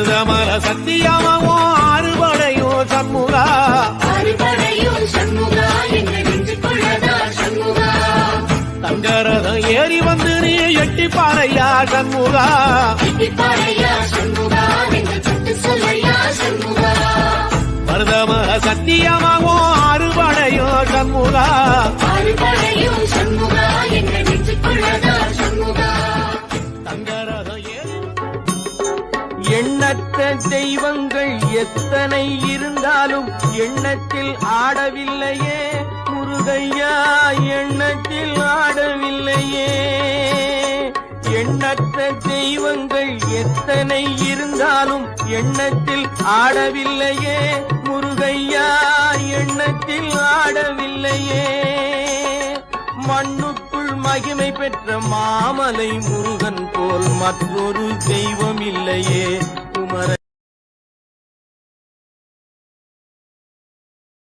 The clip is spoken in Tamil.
மருதமர எங்க நெஞ்சுக்குள்ளதா சண்முகா. தங்கரதம் ஏறி வந்து நீ எட்டி பாறையா சண்முகா எண்ணற்ற தெய்வங்கள் எத்தனை இருந்தாலும் எண்ணத்தில் ஆடவில்லையே. முருகையா எண்ணத்தில் ஆடவில்லையே. எண்ணற்ற தெய்வங்கள் எத்தனை இருந்தாலும் எண்ணத்தில் ஆடவில்லையே. முருகையா எண்ணத்தில் ஆடவில்லையே. மண்ணுக்கு மகிமை பெற்ற மாமலை முருகன் போல் மற்றொரு தெய்வம் இல்லையே.